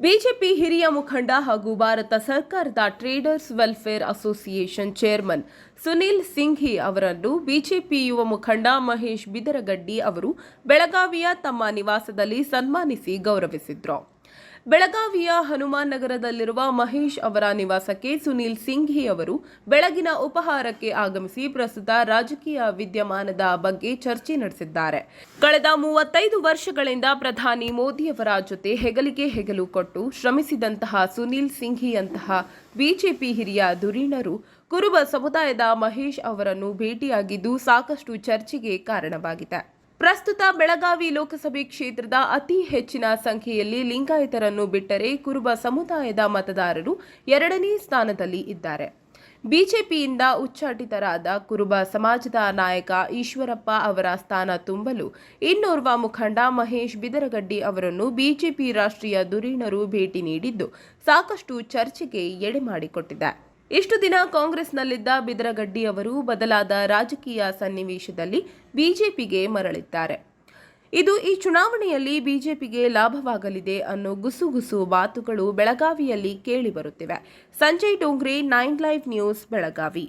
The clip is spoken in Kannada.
ಬಿಜೆಪಿ ಹಿರಿಯ ಮುಖಂಡ ಹಾಗೂ ಭಾರತ ಸರ್ಕಾರದ traders welfare association chairman Sunil Singhi ಅವರನ್ನು ಬಿಜೆಪಿ ಯುವ ಮುಖಂಡ ಮಹೇಶ್ ಬಿದರಗಡ್ಡಿ ಅವರು ಬೆಳಗಾವಿಯ ತಮ್ಮ ನಿವಾಸದಲ್ಲಿ ಸನ್ಮಾನಿಸಿ ಗೌರವಿಸಿದ್ರು. ಬೆಳಗಾವಿಯ ಹನುಮಾನ್ ನಗರದಲ್ಲಿರುವ ಮಹೇಶ್ ಅವರ ನಿವಾಸಕ್ಕೆ ಸುನೀಲ್ ಸಿಂಘಿ ಅವರು ಬೆಳಗಿನ ಉಪಹಾರಕ್ಕೆ ಆಗಮಿಸಿ ಪ್ರಸ್ತುತ ರಾಜಕೀಯ ವಿದ್ಯಮಾನದ ಬಗ್ಗೆ ಚರ್ಚೆ ನಡೆಸಿದ್ದಾರೆ. ಕಳೆದ ಮೂವತ್ತೈದು ವರ್ಷಗಳಿಂದ ಪ್ರಧಾನಿ ಮೋದಿಯವರ ಜೊತೆ ಹೆಗಲಿಗೆ ಹೆಗಲು ಕೊಟ್ಟು ಶ್ರಮಿಸಿದಂತಹ ಸುನೀಲ್ ಸಿಂಘಿಯಂತಹ ಬಿಜೆಪಿ ಹಿರಿಯ ಧುರೀಣರು ಕುರುಬ ಸಮುದಾಯದ ಮಹೇಶ್ ಅವರನ್ನು ಭೇಟಿಯಾಗಿದ್ದು ಸಾಕಷ್ಟು ಚರ್ಚೆಗೆ ಕಾರಣವಾಗಿದೆ. ಪ್ರಸ್ತುತ ಬೆಳಗಾವಿ ಲೋಕಸಭೆ ಕ್ಷೇತ್ರದ ಅತಿ ಹೆಚ್ಚಿನ ಸಂಖ್ಯೆಯಲ್ಲಿ ಲಿಂಗಾಯತರನ್ನು ಬಿಟ್ಟರೆ ಕುರುಬ ಸಮುದಾಯದ ಮತದಾರರು ಎರಡನೇ ಸ್ಥಾನದಲ್ಲಿ ಇದ್ದಾರೆ. ಬಿಜೆಪಿಯಿಂದ ಉಚ್ಚಾಟಿತರಾದ ಕುರುಬ ಸಮಾಜದ ನಾಯಕ ಈಶ್ವರಪ್ಪ ಅವರ ಸ್ಥಾನ ತುಂಬಲು ಇನ್ನೋರ್ವ ಮುಖಂಡ ಮಹೇಶ್ ಬಿದರಗಡ್ಡಿ ಅವರನ್ನು ಬಿಜೆಪಿ ರಾಷ್ಟ್ರೀಯ ಧುರೀಣರು ಭೇಟಿ ನೀಡಿದ್ದು ಸಾಕಷ್ಟು ಚರ್ಚೆಗೆ ಎಡೆ ಮಾಡಿಕೊಟ್ಟಿದೆ. ಇಷ್ಟು ದಿನ ಕಾಂಗ್ರೆಸ್ನಲ್ಲಿದ್ದ ಬಿದರಗಡ್ಡಿ ಅವರು ಬದಲಾದ ರಾಜಕೀಯ ಸನ್ನಿವೇಶದಲ್ಲಿ ಬಿಜೆಪಿಗೆ ಮರಳಿದ್ದಾರೆ. ಇದು ಈ ಚುನಾವಣೆಯಲ್ಲಿ ಬಿಜೆಪಿಗೆ ಲಾಭವಾಗಲಿದೆ ಅನ್ನೋ ಗುಸುಗುಸು ಮಾತುಗಳು ಬೆಳಗಾವಿಯಲ್ಲಿ ಕೇಳಿಬರುತ್ತಿವೆ Sanjay Dongre, nine live news, Belagavi.